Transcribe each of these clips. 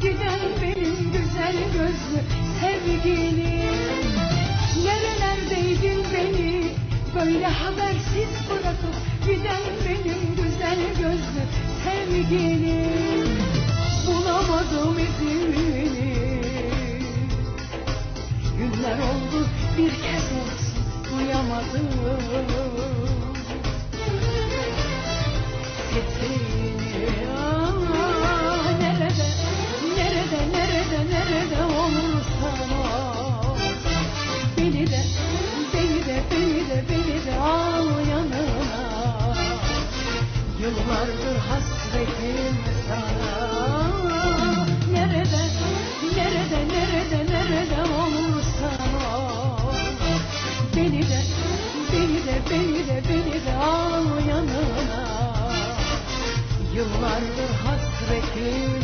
Gider benim güzel gözlü sevgilim. Nerelerdeydin beni? Böyle habersiz bırakıp Gider benim güzel gözlü sevgilim. Bulamadım izini. Günler oldu bir kez olsun duyamadım. Sesini yıllardır hasretli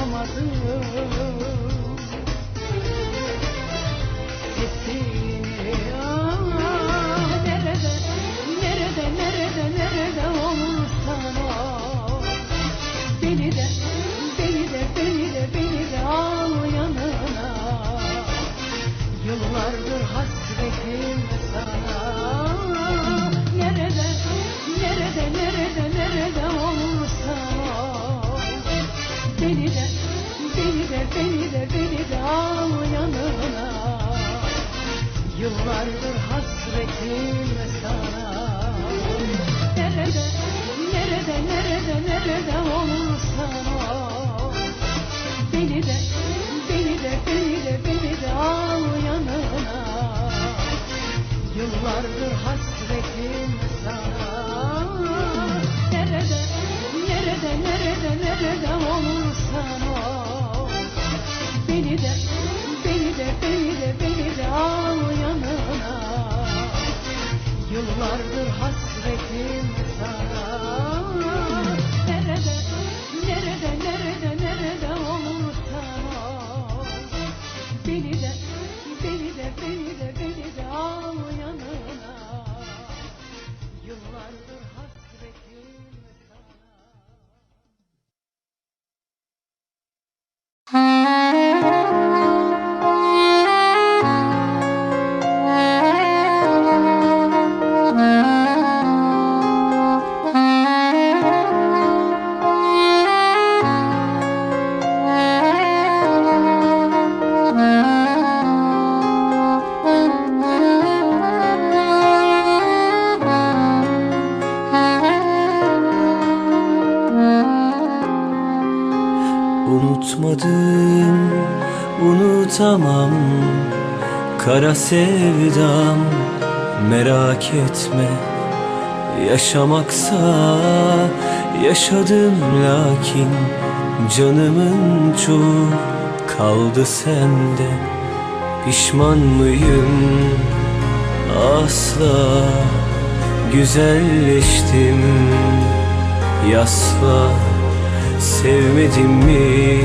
yaşamadım Sessiz Yıllardır hasretim sana. Nerede, nerede, nerede, nerede olursan Beni de, beni de, beni de, beni de al yanına. Yıllardır hasretim Kara sevdam merak etme. Yaşamaksa yaşadım lakin Canımın çoğu kaldı sende. Pişman mıyım? Asla. Güzelleştim. Yasla. Sevmedim mi?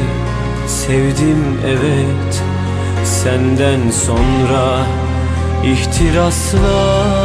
Sevdim evet senden sonra ihtiraslar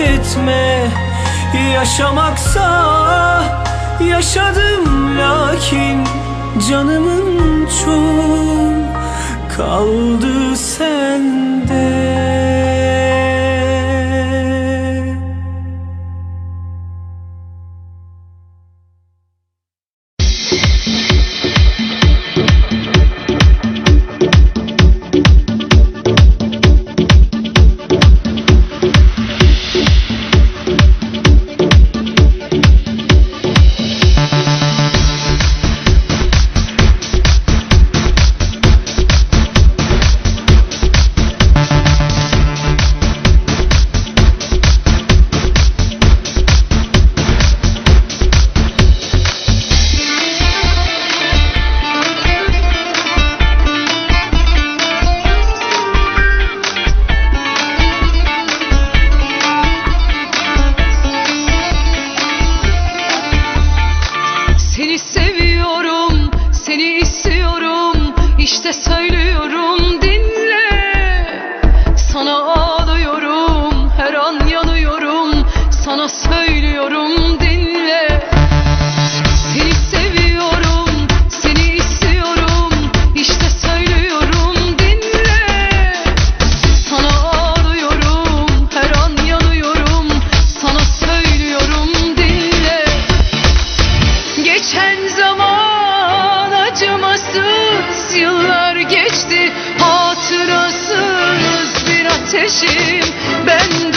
etme Yaşamaksa yaşadım lakin Canımın çoğu kaldı sende. işte söylüyorum. Yıllar yıllar geçti hatırasız bir ateşim ben.